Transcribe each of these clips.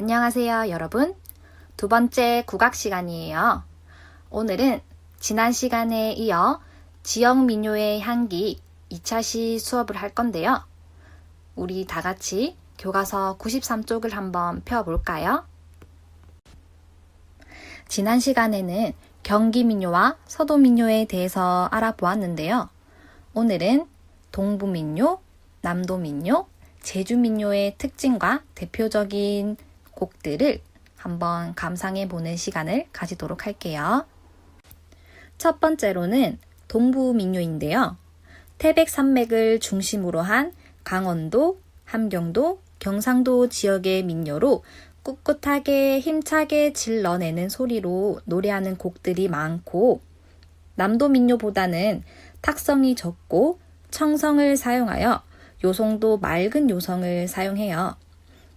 안녕하세요, 여러분. 두 번째 국악 시간이에요. 오늘은 지난 시간에 이어 지역 민요의 향기 2차 시 수업을 할 건데요. 우리 다 같이 교과서 93쪽을 한번 펴볼까요? 지난 시간에는 경기 민요와 서도 민요에 대해서 알아보았는데요. 오늘은 동부 민요, 남도 민요, 제주 민요의 특징과 대표적인 곡들을 한번 감상해 보는 시간을 가지도록 할게요. 첫 번째로는 동부 민요인데요. 태백 산맥을 중심으로 한 강원도, 함경도, 경상도 지역의 민요로 꿋꿋하게 힘차게 질러내는 소리로 노래하는 곡들이 많고 남도 민요보다는 탁성이 적고 청성을 사용하여 요성도 맑은 요성을 사용해요.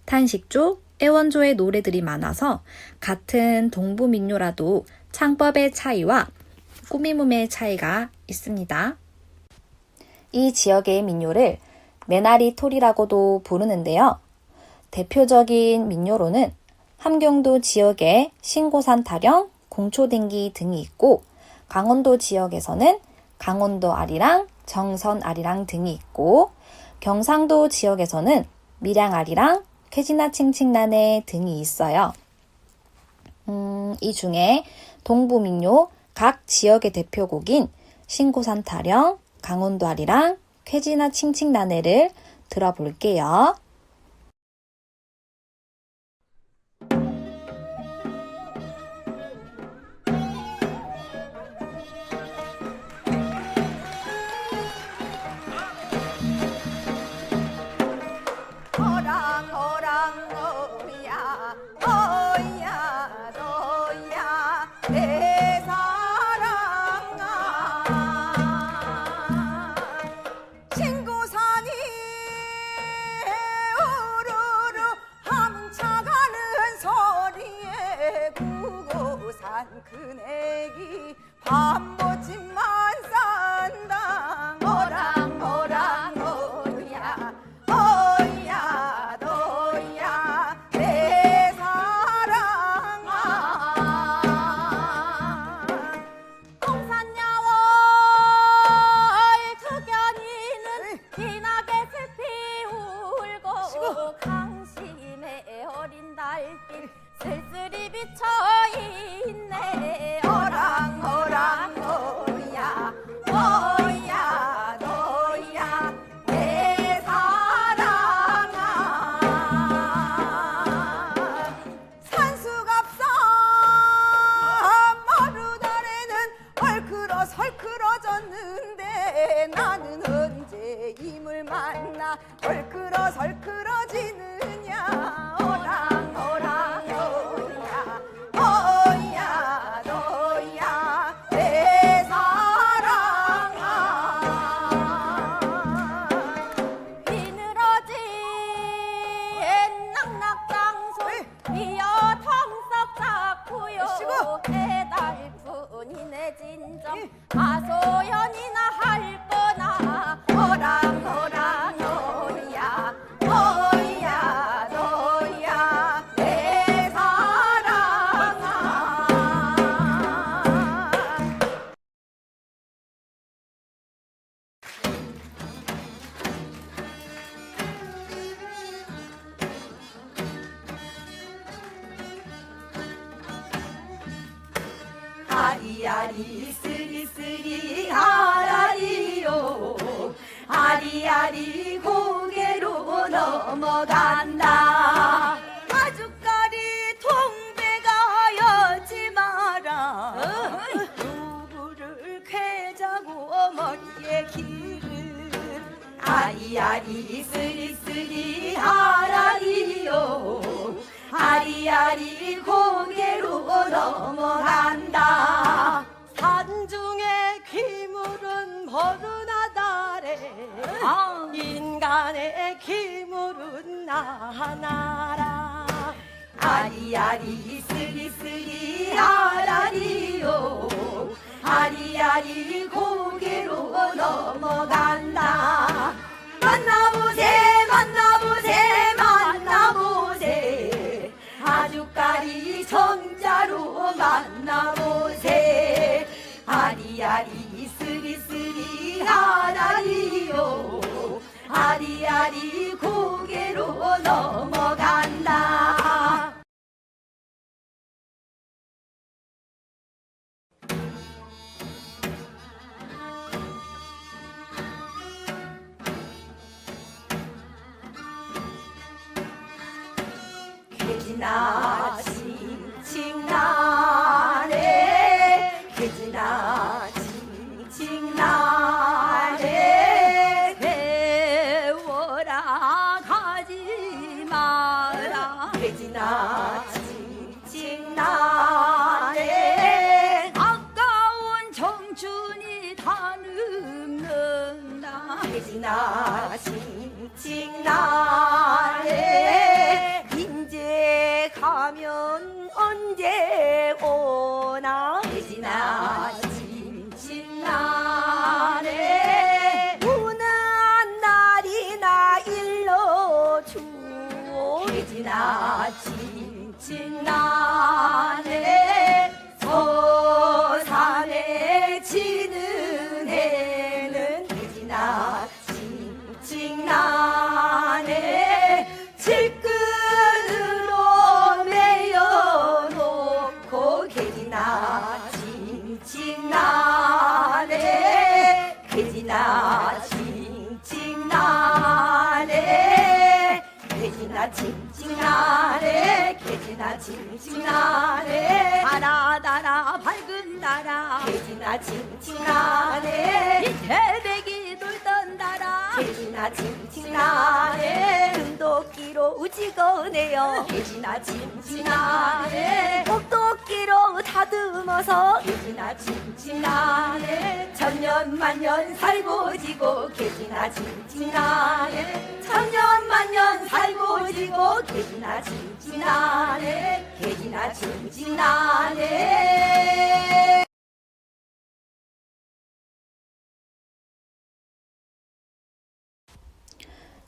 탄식조, 애원조의 노래들이 많아서 같은 동부 민요라도 창법의 차이와 꾸미음의 차이가 있습니다. 이 지역의 민요를 메나리 톨이라고도 부르는데요. 대표적인 민요로는 함경도 지역에 신고산 타령, 공초댕기 등이 있고 강원도 지역에서는 강원도 아리랑, 정선 아리랑 등이 있고 경상도 지역에서는 밀양 아리랑, 쾌지나 칭칭나네 등이 있어요. 음, 이 중에 동부 민요 각 지역의 대표곡인 신고산 타령, 강원도 아리랑, 쾌지나 칭칭나네를 들어볼게요. 넘어간다. 아주까리 통배가 여지 마라. 누구를 괴자고 머리에 길을. 아리아리 쓰리쓰리 아라리요. 아리아리 고개로 넘어간다. 산중의 귀물은 모르 아. 인간의 기물은 나나라. 아리아리 쓰리쓰리 아라리요. 아리아리 고개로 넘어간다. 만나보세 만나보세 만나보세. 아주까지 정자로 만나 하라리요. 아리아리 고개로 넘어간다. 개지나 다 늙는다. 개지나 칭칭나네 인제 가면 언제 오나? 개지나 칭칭나네 우는 날이나 일러 주오. 개지나 칭칭나 칭칭나네 개지나 칭칭나네 달아 달아 밝은 달아. 개지나 칭칭나네 이 태백이 돌던 달아 개지나 칭칭나네. 금도끼로 찍어내요. 개지나 칭칭나네. 꼭도끼로 다듬어서 개지나 칭칭나네. 천년 만년 살고 지고 개지나 칭칭나네. 천년 만년 살고 지고 개지나 칭칭나네. 개지나 칭칭나네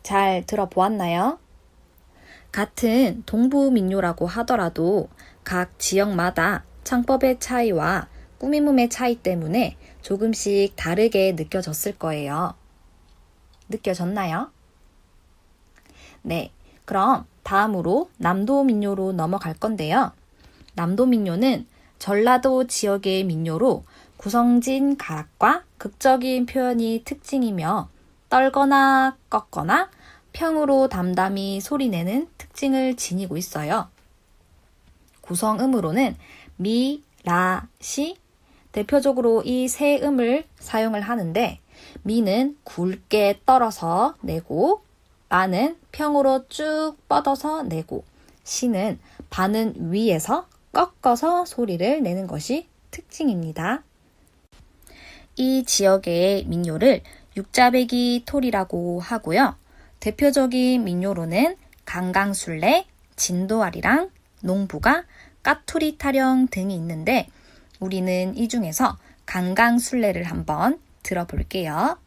잘 들어보았나요? 같은 동부 민요라고 하더라도 각 지역마다 창법의 차이와 꾸밈음의 차이 때문에 조금씩 다르게 느껴졌을 거예요. 느껴졌나요? 네. 그럼 다음으로 남도 민요로 넘어갈 건데요. 남도 민요는 전라도 지역의 민요로 구성진 가락과 극적인 표현이 특징이며 떨거나 꺾거나 평으로 담담히 소리내는 특징을 지니고 있어요. 구성음으로는 미, 라, 시 대표적으로 이 세 음을 사용을 하는데 미는 굵게 떨어서 내고 라는 평으로 쭉 뻗어서 내고 시는 반은 위에서 꺾어서 소리를 내는 것이 특징입니다. 이 지역의 민요를 육자배기 톨이라고 하고요. 대표적인 민요로는 강강술래, 진도아리랑, 농부가, 까투리 타령 등이 있는데 우리는 이 중에서 강강술래를 한번 들어볼게요.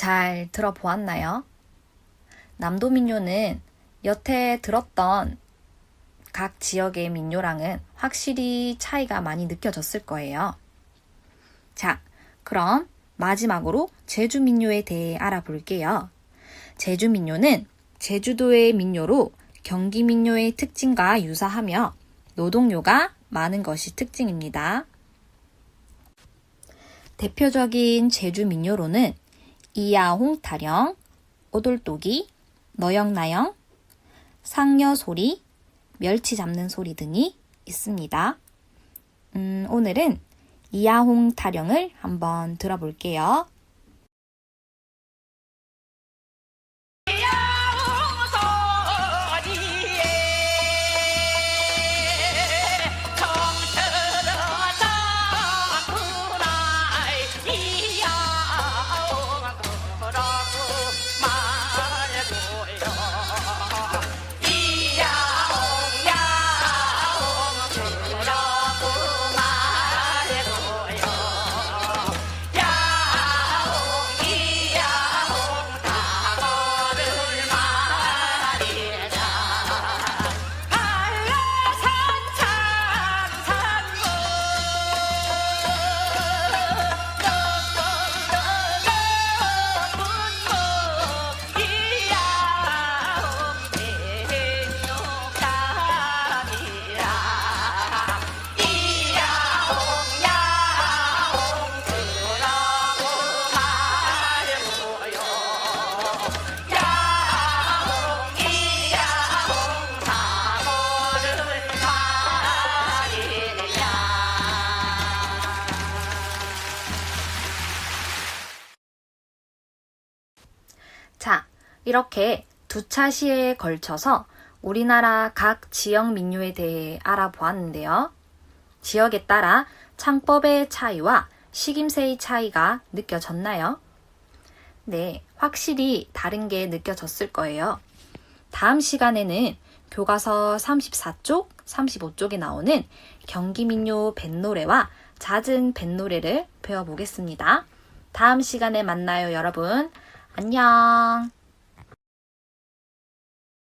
잘 들어보았나요? 남도 민요는 여태 들었던 각 지역의 민요랑은 확실히 차이가 많이 느껴졌을 거예요. 자, 그럼 마지막으로 제주 민요에 대해 알아볼게요. 제주 민요는 제주도의 민요로 경기 민요의 특징과 유사하며 노동요가 많은 것이 특징입니다. 대표적인 제주 민요로는 이야홍 타령, 오돌독이, 너영나영, 상여소리, 멸치 잡는 소리 등이 있습니다. 음, 오늘은 이야홍 타령을 한번 들어볼게요. 이렇게 두 차 시에 걸쳐서 우리나라 각 지역 민요에 대해 알아보았는데요. 지역에 따라 창법의 차이와 식임새의 차이가 느껴졌나요? 네, 확실히 다른 게 느껴졌을 거예요. 다음 시간에는 교과서 34쪽, 35쪽에 나오는 경기민요 뱃노래와 잦은 뱃노래를 배워보겠습니다. 다음 시간에 만나요, 여러분. 안녕.